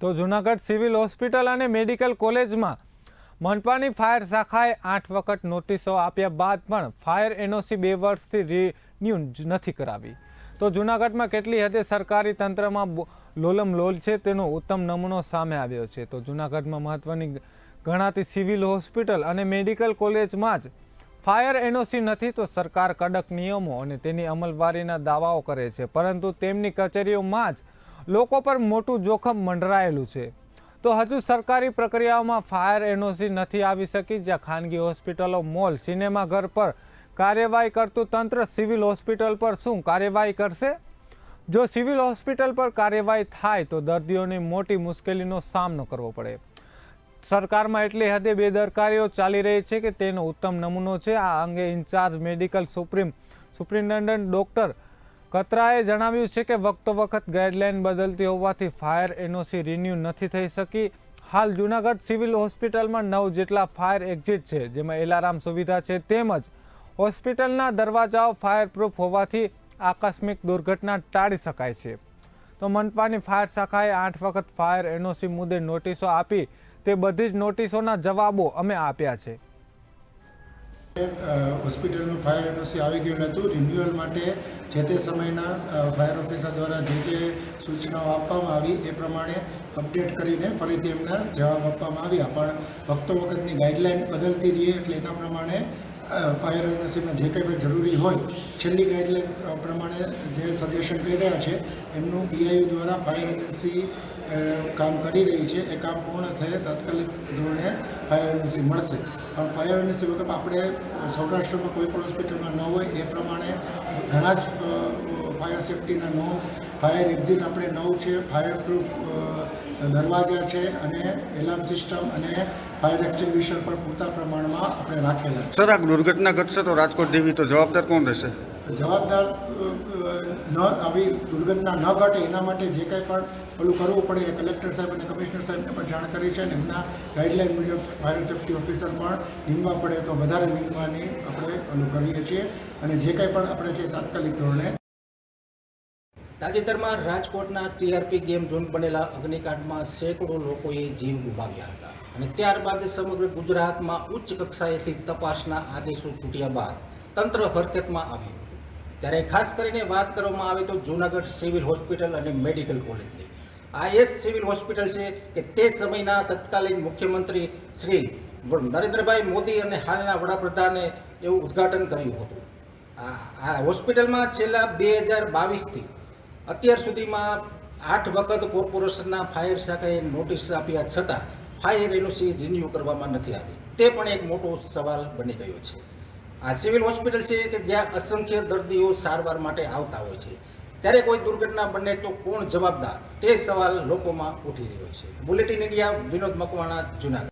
તો Junagadh civil hospital અને medical કોલેજમાં મનપાની ફાયર શાખાએ આઠ વખત નોટિસો આપ્યા બાદ પણ ફાયર એનઓસી બે વર્ષથી રિન્યુ નથી કરાવી. તો જૂનાગઢમાં કેટલી હદે સરકારી તંત્રમાં લોલમ લોલ છે તેનો ઉત્તમ નમૂનો સામે આવ્યો છે. તો જૂનાગઢમાં મહત્વની ગણાતી સિવિલ હોસ્પિટલ અને મેડિકલ કોલેજમાં જ ફાયર એનઓસી નથી તો સરકાર કડક નિયમો અને તેની અમલવારીના દાવાઓ કરે છે. પરંતુ તેમની કચેરીઓમાં જ લોકો પર મોટું જોખમ મંડરાયેલું છે. તો હજુ સરકારી પ્રક્રિયાઓમાં ફાયર એનઓસી નથી આવી શકી, જ્યાં ખાનગી હોસ્પિટલો, મોલ સિનેમાઘર પર કાર્યવાહી કરતું તંત્ર સિવિલ હોસ્પિટલ પર શું કાર્યવાહી કરશે? જો સિવિલ હોસ્પિટલ પર કાર્યવાહી થાય, તો દર્દીઓને મોટી મુશ્કેલીનો સામનો કરવો પડે. સરકારમાં એટલી હદે બેદરકારીઓ ચાલી રહી છે કે તેનો ઉત્તમ નમૂનો છે. આ અંગે incharge medical supreme superintendent doctor કતરાએ જણાવ્યું છે કે વખતો વખત ગાઈડલાઈન બદલતી હોવાથી ફાયર એનઓસી રિન્યુ નથી થઈ શકી. હાલ જૂનાગઢ સિવિલ હોસ્પિટલમાં નવ જેટલા ફાયર એક્ઝિટ છે, જેમાં એલાર્મ સુવિધા છે તેમજ હોસ્પિટલના દરવાજાઓ ફાયર પ્રૂફ હોવાથી આકસ્મિક દુર્ઘટના ટાળી શકાય છે. તો મનપાની ફાયર શાખાએ આઠ વખત ફાયર એનઓસી મુદ્દે નોટિસો આપી. તે બધી જ નોટિસોના જવાબો અમે આપ્યા છે. હોસ્પિટલનું ફાયર એનઓસી આવી ગયું હતું રિન્યુઅલ માટે જે તે સમયના ફાયર ઓફિસર દ્વારા જે જે સૂચનાઓ આપવામાં આવી એ પ્રમાણે અપડેટ કરીને ફરીથી એમના જવાબ આપવામાં આવ્યા. પણ વખતો વખતની ગાઈડલાઇન બદલતી રહીએ એટલે એના પ્રમાણે ફાયર એનઓસીમાં જે કંઈ પણ જરૂરી હોય, છેલ્લી ગાઈડલાઈન પ્રમાણે જે સજેશન કરી રહ્યા છે, એમનું બીઆઈયુ દ્વારા ફાયર એજન્સી કામ કરી રહી છે. એ કામ પૂર્ણ થયે તાત્કાલિક ધોરણે ફાયર એજન્સી મળશે. પણ ફાયર એજન્સી વખત આપણે સૌરાષ્ટ્રમાં કોઈ પણ હોસ્પિટલમાં ન હોય, એ પ્રમાણે ઘણા જ ફાયર સેફટીના નોર્મ્સ ફાયર એક્ઝિટ આપણે નવ છે, ફાયર પ્રૂફ દરવાજા છે અને એલાર્મ સિસ્ટમ અને ફાયર એક્સ્ટિંગ્વિશર પણ પૂરતા પ્રમાણમાં આપણે રાખેલા છે. સર આ દુર્ઘટના ઘટશે તો રાજકોટ જેવી તો જવાબદાર કોણ રહેશે? જવાબદાર ન આવી દુર્ઘટના ન ઘટે એના માટે જે કંઈ પણ પેલું કરવું પડે એ કલેક્ટર સાહેબ અને કમિશનર સાહેબને પણ જાણ કરી છે અને એમના ગાઈડલાઈન મુજબ ફાયર સેફ્ટી ઓફિસર પણ નીમવા પડે તો વધારે નીમવાની આપણે પેલું કરીએ છીએ અને જે કંઈ પણ આપણે છે તાત્કાલિક ધોરણે તાજેતરમાં રાજકોટના ટીઆરપી ગેમ ઝોન બનેલા અગ્નિકાંડમાં સેંકડો લોકોએ જીવ ગુમાવ્યા હતા અને ત્યારબાદ સમગ્ર ગુજરાતમાં ઉચ્ચ કક્ષાએથી તપાસના આદેશો છૂટ્યા બાદ તંત્ર હરકતમાં આવ્યું ત્યારે ખાસ કરીને વાત કરવામાં આવે તો જૂનાગઢ સિવિલ હોસ્પિટલ અને મેડિકલ કોલેજની. આ એ જ સિવિલ હોસ્પિટલ છે કે તે સમયના તત્કાલીન મુખ્યમંત્રી શ્રી નરેન્દ્રભાઈ મોદી અને હાલના વડાપ્રધાને એવું ઉદ્ઘાટન કર્યું હતું. આ હોસ્પિટલમાં છેલ્લા બે હજાર બાવીસથી અત્યાર સુધીમાં આઠ વખત કોર્પોરેશનના ફાયર શાખાએ નોટિસ આપ્યા છતાં ફાયર એનઓસી રિન્યૂ કરવામાં નથી આવી. તે પણ એક મોટો સવાલ બની ગયો છે. આ સિવિલ હોસ્પિટલ છે કે જ્યાં અસંખ્ય દર્દીઓ સારવાર માટે આવતા હોય છે? ત્યારે કોઈ દુર્ઘટના બને તો કોણ જવાબદાર? તે સવાલ લોકોમાં ઉઠી રહ્યો છે. Bulletin India, Vinod Makwana, Junagadh.